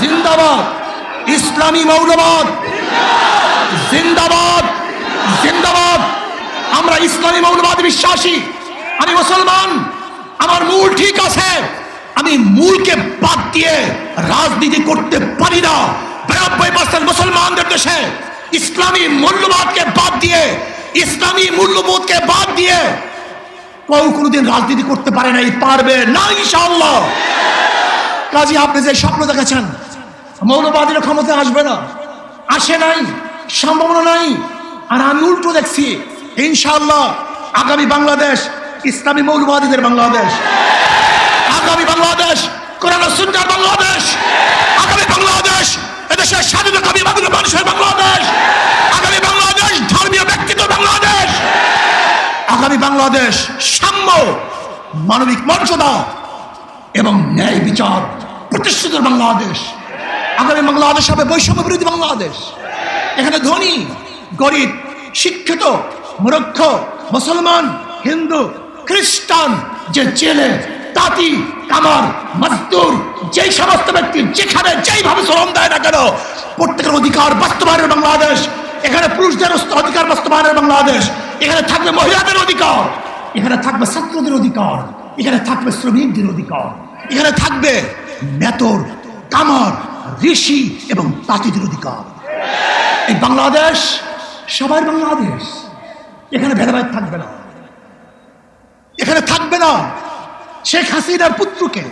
জিন্দাবাদ। ইসলামী মৌলবাদ। জিন্দাবাদ। জিন্দাবাদ। আমরা ইসলামী মৌলবাদ বিশ্বাসী। আমি মুসলমান। আমার মূল ঠিক আছে। আমি মূলকে বাদ দিয়ে রাজনীতি করতে পারি না। বিরানব্বই পার্সেন্ট মুসলমানদের দেশে ইসলামী মূল্যবাদকে বাদ দিয়ে, ইসলামী মূল্যবোধকে বাদ দিয়ে কেউ কোনোদিন রাজনীতি করতে পারে নাই, পারবে না ইনশাআল্লাহ। কাজী, আপনি যে স্বপ্ন দেখেছেন, মৌলবাদীরা ক্ষমতা আসবে না। আসে নাই, সম্ভাবনা নাই। আর আমি উল্টো দেখছি, ইনশাআল্লাহ আগামী বাংলাদেশ, ইসলামী মৌলবাদীদের বাংলাদেশ। আগামী বাংলাদেশ, কোরআন ও সুন্নাহর বাংলাদেশ। আগামী বাংলাদেশ, এদেশের স্বাধীনতামী বাংলা মানুষের বাংলাদেশ। আগামী বাংলাদেশ, ধর্মীয় ব্যক্তিত্ব বাংলাদেশ। আগামী বাংলাদেশ সাম্য, মানবিক মর্যাদা এবং ন্যায় বিচার। প্রতিষ্ঠিত বাংলাদেশ। আগামী বাংলাদেশ হবে বৈষম্য বিরোধী বাংলাদেশ। এখানে ধনী, গরিব, শিক্ষিত মুরক্ষ মুসলমান, হিন্দু, খ্রিস্টান, যে জেলে, তাঁতি, কামার, মজদুর, যেই সমস্ত ব্যক্তি যেখানে যেইভাবে শ্রম দেয় না কেন, প্রত্যেকের অধিকার বাস্তবায়নের বাংলাদেশ। এখানে পুরুষদের অধিকার বাস্তবায়নের বাংলাদেশ। এখানে থাকবে মহিলাদের অধিকার। এখানে থাকবে ছাত্রদের অধিকার। এখানে থাকবে শ্রমিকদের অধিকার। এখানে থাকবে মেতর, কামার, ঋষি এবং তাঁতিদের অধিকার। এই বাংলাদেশ সবার বাংলাদেশ। এখানে ভেদাভেদ থাকবে না। এখানে থাকবে না শেখ হাসিনার পুত্রকে।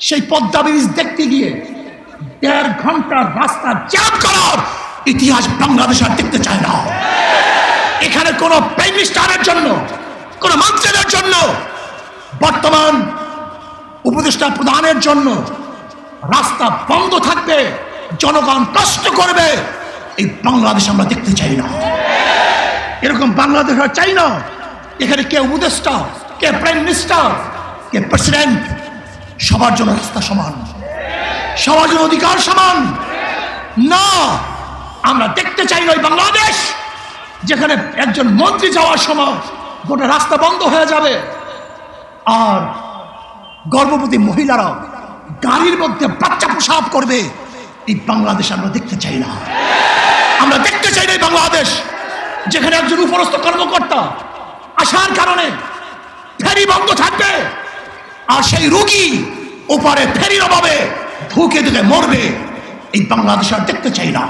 সেই পদ্মা ব্রিজ দেখতে গিয়ে দেড় ঘণ্টার রাস্তা জ্যাম করার ইতিহাস বাংলাদেশ আর দেখতে চায় না। এখানে কোন প্রাইম মিনিস্টারের জন্য, কোন মন্ত্রীদের জন্য বর্তমান উপদেষ্টা প্রদানের জন্য রাস্তা বন্ধ থাকবে, জনগণ কষ্ট করবে, এই বাংলাদেশ আমরা দেখতে চাই না। এরকম বাংলাদেশ চাই না। এখানে কে উপদেষ্টা, কে প্রাইম মিনিস্টার কে প্রেসিডেন্ট সবার জন্য রাস্তা সমান। সবার জন্য অধিকার সমান। না, আমরা দেখতে চাই না ওই বাংলাদেশ, যেখানে একজন মন্ত্রী যাওয়ার সময় গোটা রাস্তা বন্ধ হয়ে যাবে। আর গর্ভবতী মহিলারা গাড়ির মধ্যে বাচ্চা প্রসাব করবে, এই বাংলাদেশ আমরা দেখতে চাই না। আমরা দেখতে চাই না এই বাংলাদেশ, যেখানে একজন উপরস্থ কর্মকর্তা আসার কারণে ফেরি বন্ধ থাকবে আর সেই রুগী ওপারে ফেরির অভাবে ধুকে ধুকে মরবে, এই বাংলাদেশ আর দেখতে চাই না।